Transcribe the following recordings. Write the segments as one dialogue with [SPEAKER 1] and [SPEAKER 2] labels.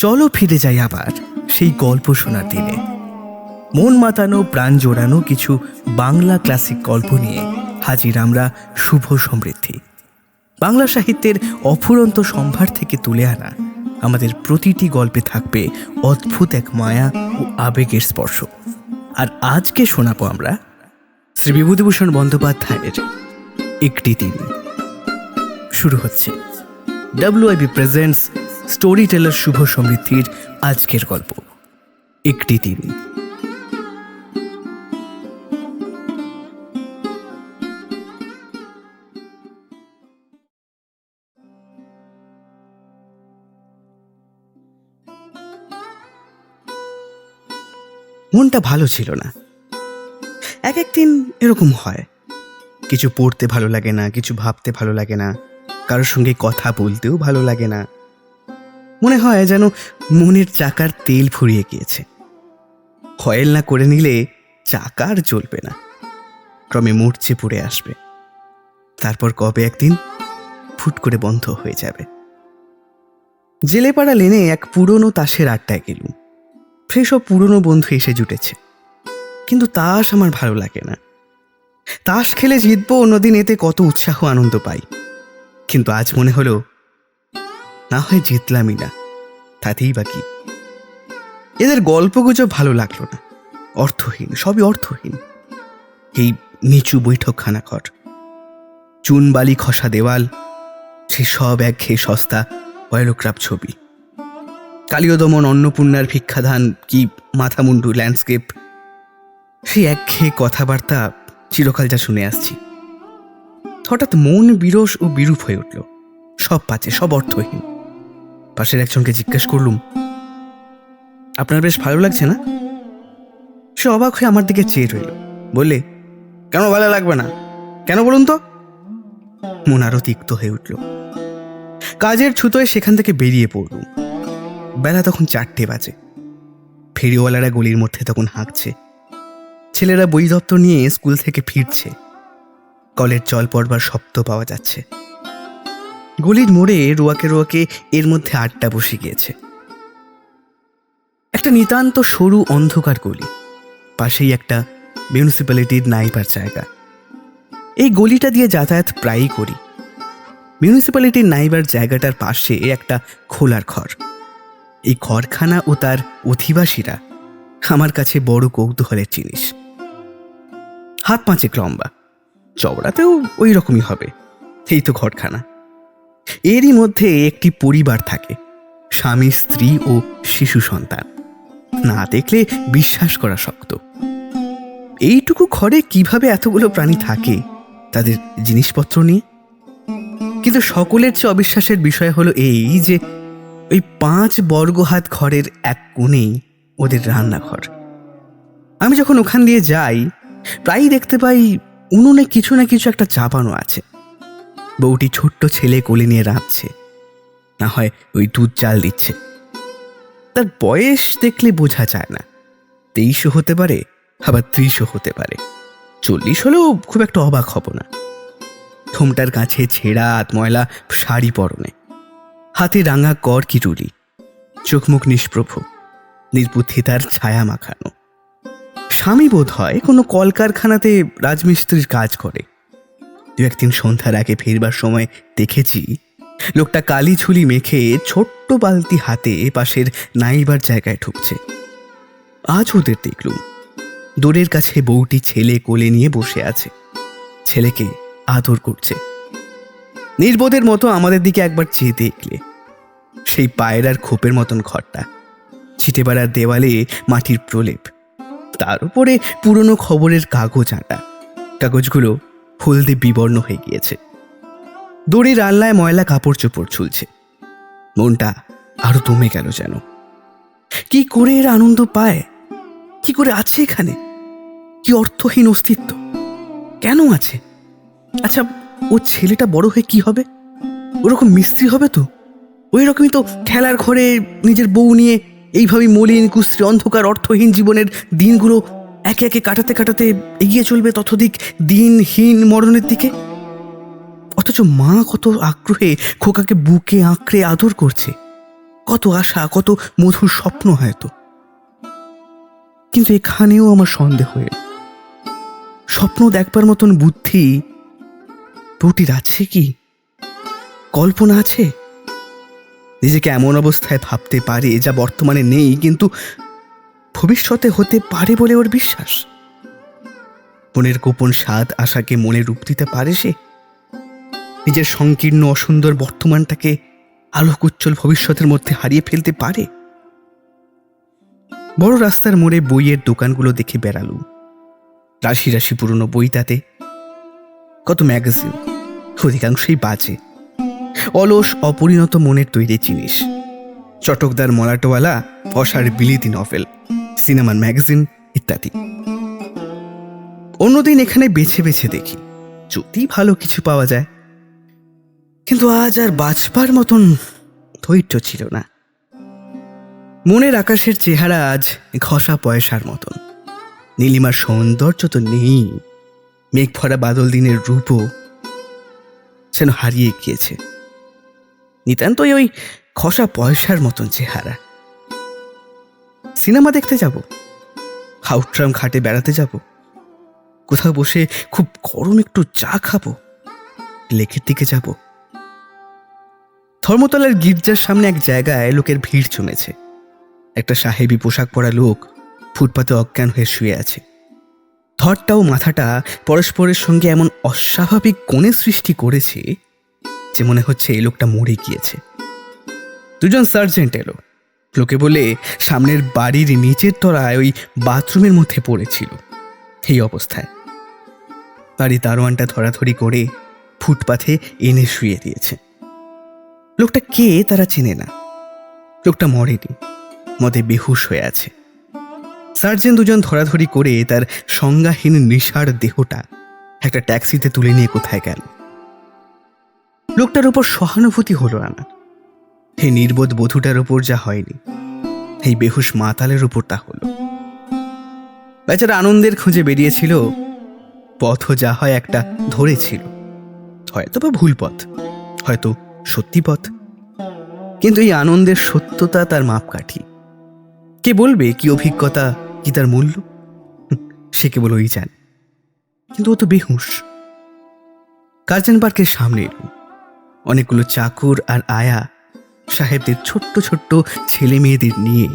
[SPEAKER 1] চলো ফিরে যাই আবার সেই গল্প শোনার দিনে। মন মাতানো, প্রাণ জোড়ানো কিছু বাংলা ক্লাসিক গল্প নিয়ে হাজির আমরা শুভ সমৃদ্ধি। বাংলা সাহিত্যের অফুরন্ত সম্ভার থেকে তুলে আনা আমাদের প্রতিটি গল্পে থাকবে অদ্ভুত এক মায়া ও আবেগের স্পর্শ। আর আজকে শোনাবো আমরা শ্রী বিভূতিভূষণ বন্দ্যোপাধ্যায়ের একটি দিন। শুরু হচ্ছে। ডাব্লিউআইবি প্রেজেন্টস স্টোরি টেলার শুভ সমৃদ্ধির আজকের গল্প। একটি দিন। মনটা ভালো ছিল না। এক একদিন এরকম হয়। কিছু পড়তে ভালো লাগে না, কিছু ভাবতে ভালো লাগে না, কারোর সঙ্গে কথা বলতেও ভালো লাগে না। মনে হয় যেন মনের চাকার তেল ফুরিয়ে গিয়েছে। কয়েল না করে নিলে চাকা আর চলবে না। ক্রমে মরচে পড়ে আসবে। তারপর কবে একদিন ফুট করে বন্ধ হয়ে যাবে। জেলেপাড়া লেনে এক পুরনো তাসের আড্ডায় গেলুম। সব পুরনো বন্ধু এসে জুটেছে। কিন্তু তাস আমার ভালো লাগে না। তাস খেলে জিতবো অন্যদিন এতে কত উৎসাহ আনন্দ পাই। কিন্তু আজ মনে হলো না হয় জিতলামই না। তাতেই বা কি? এদের গল্পগুজব ভালো লাগল না। অর্থহীন, সবই অর্থহীন। এই নিচু বৈঠকখানা ঘর চুন বালি খসা দেওয়াল, সে সব এক খেয়ে সস্তা অয়েলোক্রাপ ছবি। কালীয়দমন, অন্নপূর্ণার ভিক্ষাধান কি মাথামুন্ডু ল্যান্ডস্কেপ? সেই একঘেয়ে কথাবার্তা চিরকাল যা শুনে আসছি। হঠাৎ মন বিরস ও বিরূপ হয়ে উঠল। সব পাচে সব অর্থহীন। পাশের একজনকে জিজ্ঞেস করলুম, আপনার বেশ ভালো লাগছে না? সে অবাক হয়ে আমার দিকে চেয়ে রইল, বললে, কেন ভালো লাগবে না? কেন বলুন তো? মন আরও তিক্ত হয়ে উঠল। কাজের ছুতোয় সেখান থেকে বেরিয়ে পড়লুম। বেলা তখন চারটে বাজে। ফেরিওয়ালারা গলির মধ্যে তখন হাঁকছে। ছেলেরা বই দপ্তর নিয়ে স্কুল থেকে ফিরছে। কলের জল পড়বার শব্দ পাওয়া যাচ্ছে। গলির মোড়ে রোয়াকে রোয়াকে এর মধ্যে আড্ডা বসে গিয়েছে। একটা নিতান্ত সরু অন্ধকার গলি, পাশেই একটা মিউনিসিপ্যালিটির নাইবার জায়গা। এই গলিটা দিয়ে যাতায়াত প্রায়ই করি। মিউনিসিপ্যালিটির নাইবার জায়গাটার পাশে একটা খোলার ঘর। এই ঘরখানা ও তার অধিবাসীরা আমার কাছে বড় কৌতূহলের জিনিস। হাত পাঁচেক লম্বা, চওড়াতেও ওই রকমই হবে, এই তো ঘরখানা। এরই মধ্যে একটি পরিবার থাকে, স্বামী, স্ত্রী ও শিশু সন্তান। না দেখলে বিশ্বাস করা শক্ত। এইটুকু ঘরে কীভাবে এতগুলো প্রাণী থাকে, তাদের জিনিসপত্র নিয়ে? কিন্তু সকলের চেয়ে অবিশ্বাসের বিষয় হলো এই যে, ওই পাঁচ বর্গহাত ঘরের এক কোণেই ওদের রান্নাঘর। আমি যখন ওখান দিয়ে যাই, প্রায়ই দেখতে পাই উনুনে কিছু না কিছু একটা চাপানো আছে। বউটি ছোট্ট ছেলে কোলে নিয়ে রাঁধছে। না হয় ওই দুধ চাল দিচ্ছে। তার বয়স দেখলে বোঝা যায় না। তেইশও হতে পারে, আবার ত্রিশও হতে পারে। চল্লিশ হলেও খুব একটা অবাক হব না। থমটার কাছে ছেঁড়া আত ময়লা শাড়ি পরনে। হাতে রাঙা কর কি রুলি চোখ মুখ নিষ্প্রভ নির্বুদ্ধিতার ছায়া মাখানো। স্বামী বোধ হয় কোনো কলকারখানাতে রাজমিস্ত্রির কাজ করে। দু একদিন সন্ধ্যার আগে ফিরবার সময় দেখেছি। লোকটা কালি ছুলি মেখে ছোট্ট বালতি হাতে পাশের নাইবার জায়গায় ঢুকছে। আজ ওদের দেখলুম। দূরের কাছে বউটি ছেলে কোলে নিয়ে বসে আছে। ছেলেকে আদর করছে। নির্বোধের মতো আমাদের দিকে একবার চেয়ে দেখলে। সেই পায়রার খোপের মতন ঘরটা। ছিটে বেড়ার দেওয়ালে মাটির প্রলেপ। তার উপরে পুরনো খবরের কাগজ আঁটা। কাগজগুলো হলদে বিবর্ণ হয়ে গিয়েছে। দড়ির আল্লায় ময়লা কাপড় চোপড় ঝুলছে। মনটা আরও দমে গেল যেন। কি করে এর আনন্দ পায়? কি করে আছে এখানে? কি অর্থহীন অস্তিত্ব? কেন আছে? আচ্ছা ও ছেলেটা বড় হয়ে কি হবে? ওরকম মিস্ত্রি হবে তো? ওই রকমই তো খেলার ঘরে নিজের বউ নিয়ে এইভাবেই মলিন কুশ্রী অন্ধকার অর্থহীন জীবনের দিনগুলো একে একে কাটাতে কাটাতে এগিয়ে চলবে ততদিক দিনহীন মরণের দিকে? অথচ মা কত আগ্রহে খোকাকে বুকে আঁকড়ে আদর করছে। কত আশা, কত মধুর স্বপ্ন হয়তো। কিন্তু এখানেও আমার সন্দেহ। স্বপ্ন দেখবার মতন বুদ্ধি বউটির আছে কি? কল্পনা আছে? নিজেকে এমন অবস্থায় ভাবতে পারে যা বর্তমানে নেই, কিন্তু ভবিষ্যতে হতে পারে বলে ওর বিশ্বাস। মনের গোপন স্বাদ আশাকে মনে রূপ দিতে পারে সে। নিজের সংকীর্ণ, অসুন্দর বর্তমানটাকে আলোক উজ্জ্বল ভবিষ্যতের মধ্যে হারিয়ে ফেলতে পারে। বড় রাস্তার মোড়ে বইয়ের দোকানগুলো দেখে বেড়ালুম রাশি রাশি পুরনো বই তাতে। কত ম্যাগাজিন? অধিকাংশই বাজে। অলস, অপরিণত মনের তৈরি জিনিস। চটকদার মলাটোয়ালা অসার বিলিতি নভেল। সিনেমার ম্যাগাজিন ইত্যাদি। অন্যদিন এখানে বেছে বেছে দেখি, যদি ভালো কিছু পাওয়া যায়। কিন্তু আজ আর বাঁচবার মতন ধৈর্য ছিল না। মনের আকাশের চেহারা আজ ঘষা পয়সার মতন। নীলিমার সৌন্দর্য তো নেই। মেঘ ভরা বাদল দিনের রূপও যেন হারিয়ে গিয়েছে। নিতান্তই ওই খসা পয়সার মতন চেহারা। সিনেমা দেখতে যাব। হাউট্রাম ঘাটে বেড়াতে যাব। কোথাও বসে খুব গরম একটু চা খাব। লেকের দিকে যাব। ধর্মতলার গির্জার সামনে এক জায়গায় লোকের ভিড় জমেছে। একটা সাহেবি পোশাক পরা লোক ফুটপাতে অজ্ঞান হয়ে শুয়ে আছে। ধরটা ও মাথাটা পরস্পরের সঙ্গে এমন অস্বাভাবিক কোণে সৃষ্টি করেছে যে মনে হচ্ছে এই লোকটা মরে গিয়েছে। দুজন সার্জেন্ট এলো। লোকে বলে সামনের বাড়ির নিচের তলায় ওই বাথরুমের মধ্যে পড়েছিল। এই অবস্থায়। বাড়ি দারোয়ানটা ধরাধরি করে ফুটপাথে এনে শুয়ে দিয়েছে। লোকটা কে তারা চেনে না। লোকটা মরেনি। মদে বেহুশ হয়ে আছে। সার্জেন দুজন ধরাধরি করে তার সংজ্ঞাহীন নিশার দেহটা একটা ট্যাক্সিতে তুলে নিয়ে কোথায় গেল। লোকটার উপর সহানুভূতি হলো না। এই নির্বোধ বধূটার উপর যা হয়নি এই বেহুশ মাতালের উপর তা হলো। বেচারা আনন্দের খুঁজে বেরিয়েছিল, পথ যা হয় একটা ধরেছিল। হয়তো বা ভুল পথ, হয়তো সত্যি পথ। কিন্তু এই আনন্দের সত্যতা তার মাপকাঠি। কে বলবে কি অভিজ্ঞতা, কি তার মূল্য? সে কেবল ওই জানে। কিন্তু ও তো বেহুশ। কার্জন পার্কের সামনে এলো। অনেকগুলো চাকর আর আয়া সাহেবদের ছোট্ট ছোট্ট ছেলে মেয়েদের নিয়ে।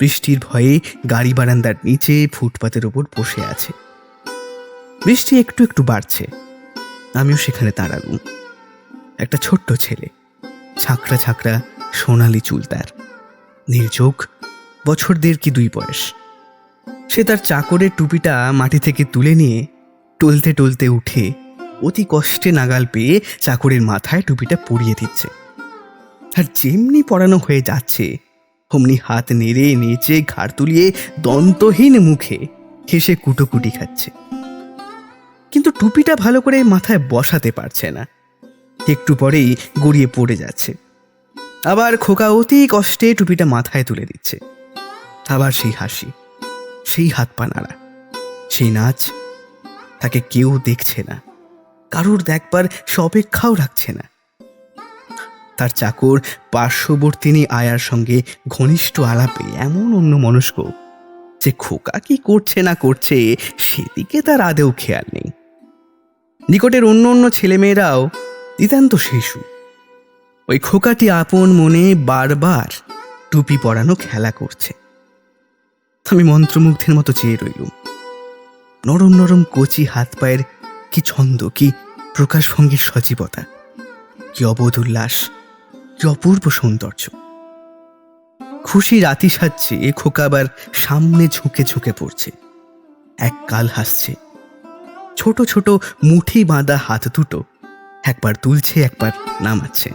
[SPEAKER 1] বৃষ্টির ভয়ে গাড়ি বারান্দার নিচে ফুটপাতের ওপর বসে আছে। বৃষ্টি একটু একটু বাড়ছে। আমিও সেখানে দাঁড়ালুম। একটা ছোট্ট ছেলে ঝাঁকড়া ঝাঁকড়া সোনালি চুল তার চোখ বছর দেড় কি দুই বয়স। সে তার চাকরের টুপিটা মাটি থেকে তুলে নিয়ে টলতে টলতে উঠে অতি কষ্টে নাগাল পেয়ে চাকরের মাথায় টুপিটা পরিয়ে দিচ্ছে। আর যেমনি পড়ানো হয়ে যাচ্ছে, অমনি হাত নেড়ে নেচে ঘাড় তুলিয়ে দন্তহীন মুখে হেসে কুটোকুটি খাচ্ছে। কিন্তু টুপিটা ভালো করে মাথায় বসাতে পারছে না। একটু পরেই গড়িয়ে পড়ে যাচ্ছে। আবার খোকা অতি কষ্টে টুপিটা মাথায় তুলে দিচ্ছে। আবার সেই হাসি, সেই হাত পা নাড়া, সেই নাচ তাকে কেউ দেখছে না। কারুর দেখবার সে অপেক্ষাও রাখছে না। তার চাকর পার্শ্ববর্তিনী আয়ার সঙ্গে ঘনিষ্ঠ আলাপে এমন অন্য মনস্ক যে খোকা কি করছে না করছে সেদিকে তার আদেও খেয়াল নেই। নিকটের অন্য অন্য ছেলেমেয়েরাও নিতান্ত শিশু। ওই খোকাটি আপন মনে বারবার টুপি পরানো খেলা করছে। আমি মন্ত্রমুগ্ধের মতো চেয়ে রইলুম। নরম নরম কচি হাত পায়ের কি ছন্দ, কি প্রকাশভঙ্গির সজীবতা, কি অবোধ উল্লাস কি অপূর্ব সৌন্দর্য। খুশি রাতি সাজছে খোকা আবার সামনে ঝুঁকে ঝুঁকে পড়ছে। এক কাল হাসছে। ছোট ছোট মুঠি বাঁধা হাত দুটো একবার তুলছে একবার নামাচ্ছে।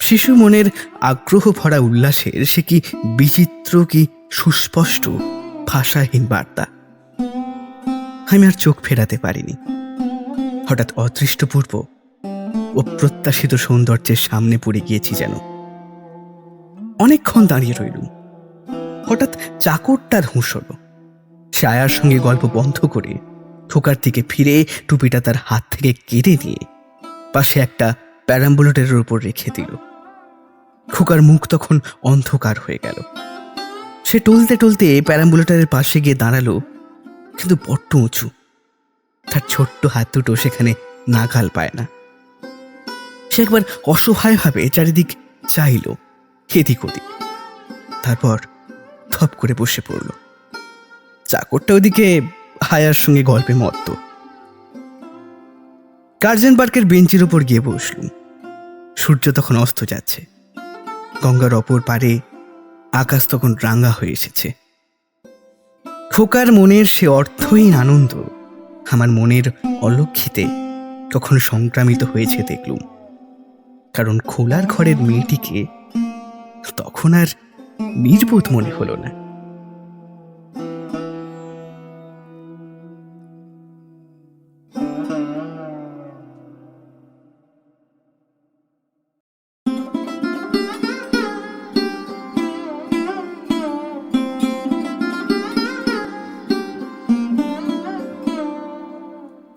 [SPEAKER 1] শিশু মনের আগ্রহ ভরা উল্লাসের, সে কি বিচিত্র, কি সুস্পষ্ট, ভাষাহীন বার্তা। আমি আর চোখ ফেরাতে পারিনি। হঠাৎ অদৃষ্টপূর্ব ও প্রত্যাশিত সৌন্দর্যের সামনে পড়ে গিয়েছি যেন। অনেকক্ষণ দাঁড়িয়ে রইলুম। হঠাৎ চাকরটার হুঁশ হলো। সে আয়ার সঙ্গে গল্প বন্ধ করে ঠোকার দিকে ফিরে টুপিটা তার হাত থেকে কেড়ে নিয়ে পাশে একটা প্যারাম্বুলেটের উপর রেখে দিল। খোকার মুখ তখন অন্ধকার হয়ে গেল। সে টলতে টলতে প্যারাম্বুলেটারের পাশে গিয়ে দাঁড়াল, কিন্তু বড্ড উঁচু। তার ছোট্ট হাত দুটো সেখানে নাগাল পায় না। সে একবার অসহায়ভাবে চারিদিক চাইল এদিক ওদিক তারপর ধপ করে বসে পড়ল। চাকরটা ওদিকে হায়ার সঙ্গে গল্পে মত্ত। গার্জেন পার্কের বেঞ্চের উপর গিয়ে বসলুম। সূর্য তখন অস্ত যাচ্ছে। গঙ্গার অপর পারে আকাশ তখন রাঙা হয়ে এসেছে। খোকার মনের সে অর্থহীন আনন্দ আমার মনের অলক্ষিতে তখন সংক্রামিত হয়েছে দেখলুম। কারণ খোলার ঘরের মেয়েটিকে তখন আর নির্বোধ মনে হলো না।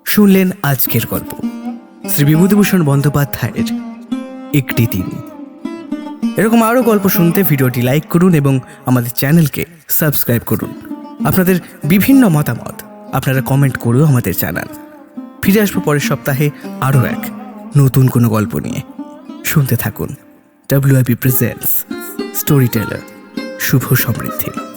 [SPEAKER 1] শুনলেন আজকের গল্প। শ্রী বিভূতিভূষণ বন্দ্যোপাধ্যায়ের একটি দিন। এরকম আরও গল্প শুনতে ভিডিওটি লাইক করুন এবং আমাদের চ্যানেলকে সাবস্ক্রাইব করুন। আপনাদের বিভিন্ন মতামত আপনারা কমেন্ট করেও আমাদের জানান। ফিরে আসব পরের সপ্তাহে আরও এক নতুন কোনো গল্প নিয়ে। শুনতে থাকুন। WIP presents, storyteller, Shubho Samriddhi.